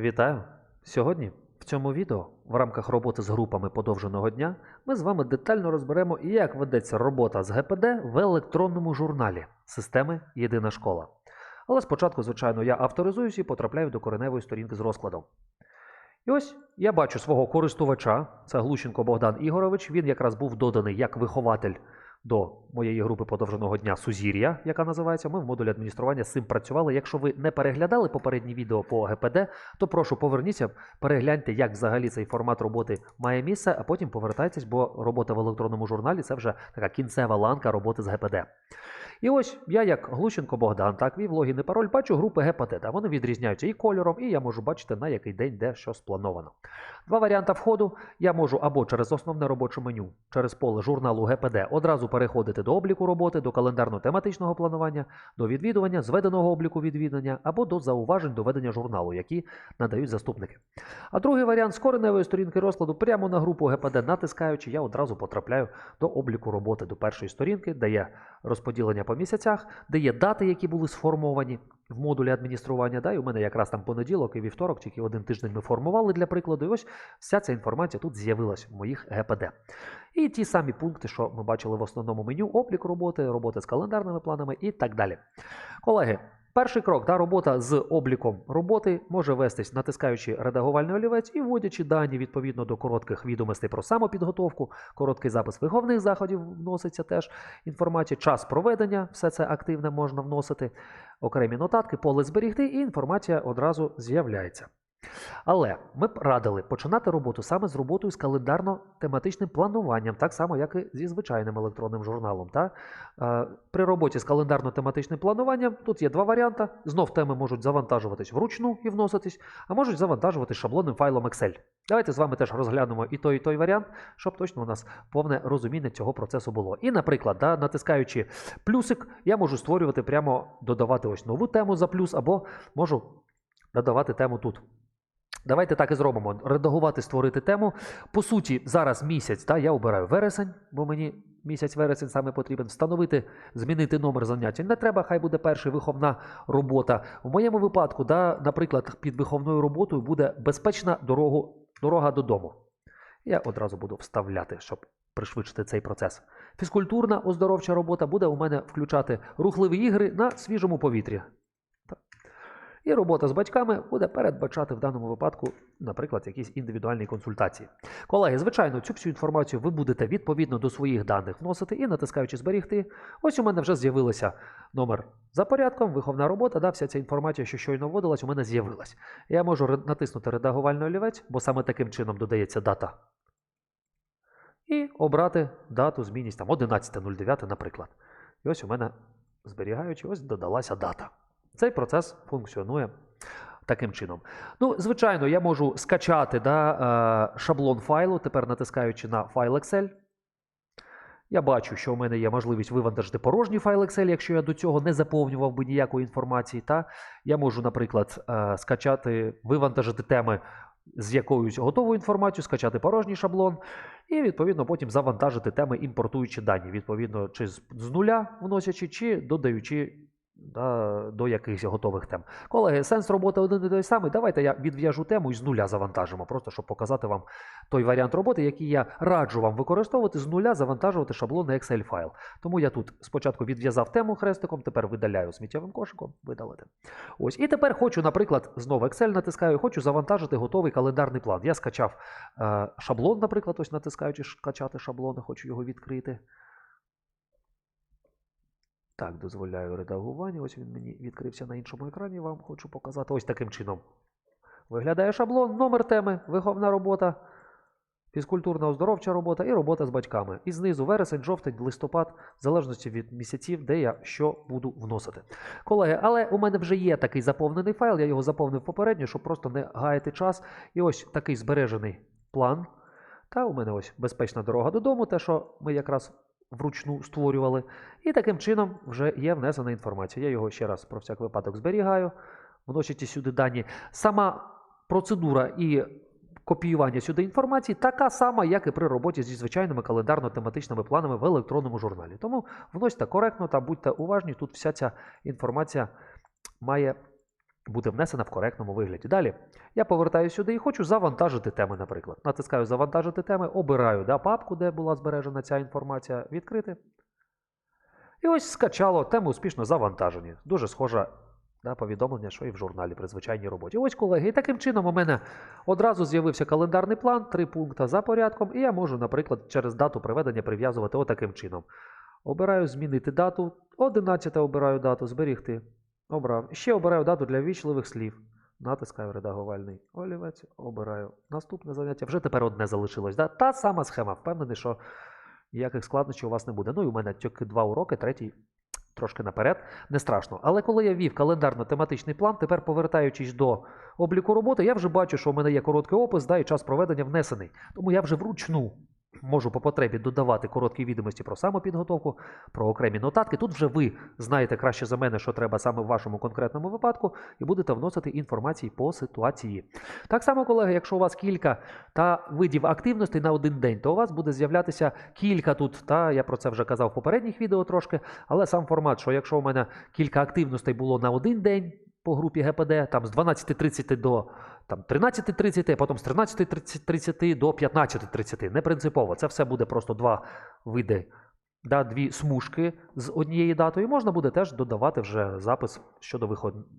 Вітаю! Сьогодні в цьому відео в рамках роботи з групами подовженого дня ми з вами детально розберемо, як ведеться робота з ГПД в електронному журналі системи Єдина школа. Але спочатку, звичайно, я авторизуюсь і потрапляю до кореневої сторінки з розкладом. І ось я бачу свого користувача, це Глущенко Богдан Ігорович. Він якраз був доданий як вихователь до моєї групи подовженого дня Сузір'я, яка називається. Ми в модулі адміністрування з цим працювали. Якщо ви не переглядали попередні відео по ГПД, то прошу поверніться, перегляньте, як взагалі цей формат роботи має місце, а потім повертайтесь, бо робота в електронному журналі це вже така кінцева ланка роботи з ГПД. І ось я, як Глущенко Богдан, так вів логін і пароль, бачу групи ГПД. Вони відрізняються і кольором, і я можу бачити, на який день де що сплановано. Два варіанти входу. Я можу або через основне робоче меню, через поле журналу ГПД одразу переходити до обліку роботи, до календарно-тематичного планування, до відвідування, зведеного обліку відвідування, або до зауважень до ведення журналу, які надають заступники. А другий варіант з кореневої сторінки розкладу прямо на групу ГПД натискаючи, я одразу потрапляю до обліку роботи до першої сторінки, де є розподілення по місяцях, де є дати, які були сформовані в модулі адміністрування. Да, і у мене якраз там понеділок і вівторок, тільки один тиждень ми формували для прикладу. І ось вся ця інформація тут з'явилась в моїх ГПД. І ті самі пункти, що ми бачили в основному меню: облік роботи, роботи з календарними планами і так далі. Колеги. Перший крок та робота з обліком роботи може вестись, натискаючи редагувальний олівець і вводячи дані відповідно до коротких відомостей про самопідготовку, короткий запис виховних заходів вноситься теж. Інформація, час проведення, все це активне можна вносити, окремі нотатки, поле зберігти, і інформація одразу з'являється. Але ми б радили починати роботу саме з роботою з календарно-тематичним плануванням, так само, як і зі звичайним електронним журналом. Та? Е, При роботі з календарно-тематичним плануванням тут є два варіанти. Знов теми можуть завантажуватись вручну і вноситись, а можуть завантажуватись шаблонним файлом Excel. Давайте з вами теж розглянемо і той, і той варіант, щоб точно у нас повне розуміння цього процесу було. І, наприклад, да, натискаючи плюсик, я можу створювати прямо додавати ось нову тему за плюс, або можу додавати тему тут. Давайте так і зробимо. Редагувати, створити тему. По суті, зараз місяць, та, я обираю вересень, бо мені місяць вересень саме потрібен. Встановити, змінити номер заняття. Не треба, хай буде перша виховна робота. В моєму випадку, да, наприклад, під виховною роботою буде безпечна дорогу, дорога додому. Я одразу буду вставляти, щоб пришвидшити цей процес. Фізкультурна оздоровча робота буде у мене включати рухливі ігри на свіжому повітрі. І робота з батьками буде передбачати в даному випадку, наприклад, якісь індивідуальні консультації. Колеги, звичайно, цю всю інформацію ви будете відповідно до своїх даних вносити і натискаючи зберігти. Ось у мене вже з'явилося номер за порядком, виховна робота. Да, вся ця інформація, що щойно вводилась, у мене з'явилась. Я можу натиснути редагувальний олівець, бо саме таким чином додається дата. І обрати дату змінність там 11.09, наприклад. І ось у мене, зберігаючи, ось додалася дата. Цей процес функціонує таким чином. Ну, звичайно, я можу скачати да, е, шаблон файлу, тепер натискаючи на файл Excel. Я бачу, що у мене є можливість вивантажити порожній файл Excel, якщо я до цього не заповнював би ніякої інформації. Та я можу, наприклад, е, скачати, вивантажити теми з якоюсь готовою інформацією, скачати порожній шаблон, і відповідно потім завантажити теми, імпортуючи дані, відповідно, чи з, з нуля вносячи, чи додаючи да, до якихось готових тем. Колеги, сенс роботи один і той самий. Давайте я відв'яжу тему і з нуля завантажимо, просто щоб показати вам той варіант роботи, який я раджу вам використовувати з нуля, завантажувати шаблонний Excel файл. Тому я тут спочатку відв'язав тему хрестиком, тепер видаляю сміттєвим кошиком, видалити. Ось. І тепер хочу, наприклад, знову Excel натискаю, хочу завантажити готовий календарний план. Я скачав е, шаблон, наприклад, ось натискаючи скачати шаблони, хочу його відкрити. Так, дозволяю редагування. Ось він мені відкрився на іншому екрані. Вам хочу показати. Ось таким чином. Виглядає шаблон, номер теми, виховна робота, фізкультурна оздоровча робота і робота з батьками. І знизу вересень, жовтень, листопад, в залежності від місяців, де я що буду вносити. Колеги, але у мене вже є такий заповнений файл, я його заповнив попередньо, щоб просто не гаяти час. І ось такий збережений план. Та у мене ось безпечна дорога додому, те, що ми якраз вручну створювали. І таким чином вже є внесена інформація. Я його ще раз про всяк випадок зберігаю, вносите сюди дані. Сама процедура і копіювання сюди інформації така сама, як і при роботі зі звичайними календарно-тематичними планами в електронному журналі. Тому вносьте коректно та будьте уважні, тут вся ця інформація має бути внесена в коректному вигляді. Далі я повертаю сюди і хочу завантажити теми, наприклад. Натискаю завантажити теми, обираю да, папку, де була збережена ця інформація, відкрити. І ось скачало, теми успішно завантажені. Дуже схоже да, повідомлення, що і в журналі при звичайній роботі. Ось, колеги, і таким чином у мене одразу з'явився календарний план, три пункти за порядком, і я можу, наприклад, через дату приведення прив'язувати отаким чином. Обираю змінити дату, 11 обираю дату, зберігти. Обрав. Ще обираю дату для ввічливих слів. Натискаю редагувальний олівець, обираю наступне заняття. Вже тепер одне залишилось. Да? Та сама схема. Впевнений, що ніяких складнощів у вас не буде. Ну і у мене тільки два уроки, третій трошки наперед, не страшно. Але коли я ввів календарно-тематичний план, тепер повертаючись до обліку роботи, я вже бачу, що у мене є короткий опис, да, і час проведення внесений. Тому я вже вручну можу по потребі додавати короткі відомості про самопідготовку, про окремі нотатки. Тут вже ви знаєте краще за мене, що треба саме в вашому конкретному випадку, і будете вносити інформації по ситуації. Так само, колеги, якщо у вас кілька та видів активностей на один день, то у вас буде з'являтися кілька тут. Та я про це вже казав в попередніх відео трошки, але сам формат, що якщо у мене кілька активностей було на один день по групі ГПД, там з 12.30 до там 13.30, а потім з 13.30 до 15.30. Не принципово. Це все буде просто два види, да, дві смужки з однією датою. Можна буде теж додавати вже запис щодо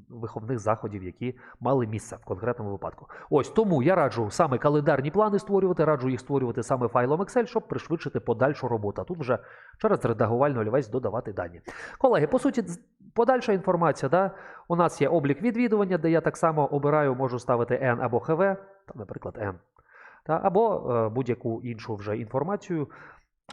виховних заходів, які мали місце в конкретному випадку. Ось тому я раджу саме календарні плани створювати, раджу їх створювати саме файлом Excel, щоб пришвидшити подальшу роботу. Тут вже через редагувальний олівець додавати дані. Колеги, по суті, подальша інформація. Да? У нас є облік відвідування, де я так само обираю, можу ставити N або ХВ, там, наприклад, N. Та, або е, будь-яку іншу вже інформацію.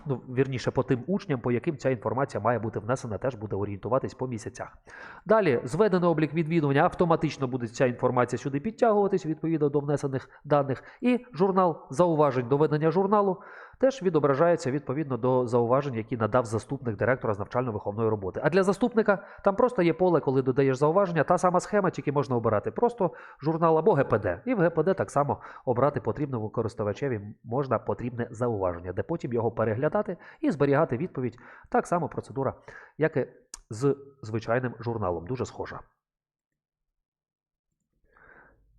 Ну, вірніше, по тим учням, по яким ця інформація має бути внесена, теж буде орієнтуватись по місяцях. Далі, зведений облік відвідування, автоматично буде ця інформація сюди підтягуватись відповідно до внесених даних. І журнал зауважень до ведення журналу теж відображається відповідно до зауважень, які надав заступник директора з навчально-виховної роботи. А для заступника там просто є поле, коли додаєш зауваження, та сама схема, тільки можна обирати просто журнал або ГПД. І в ГПД так само обрати потрібному користувачеві можна потрібне зауваження, де потім його переглядати і зберігати відповідь. Так само процедура, як і з звичайним журналом. Дуже схожа.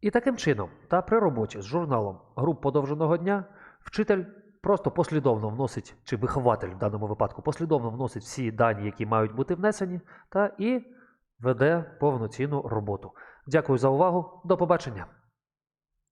І таким чином, та при роботі з журналом груп подовженого дня, вчитель просто послідовно вносить, чи вихователь в даному випадку послідовно вносить всі дані, які мають бути внесені, та і веде повноцінну роботу. Дякую за увагу. До побачення.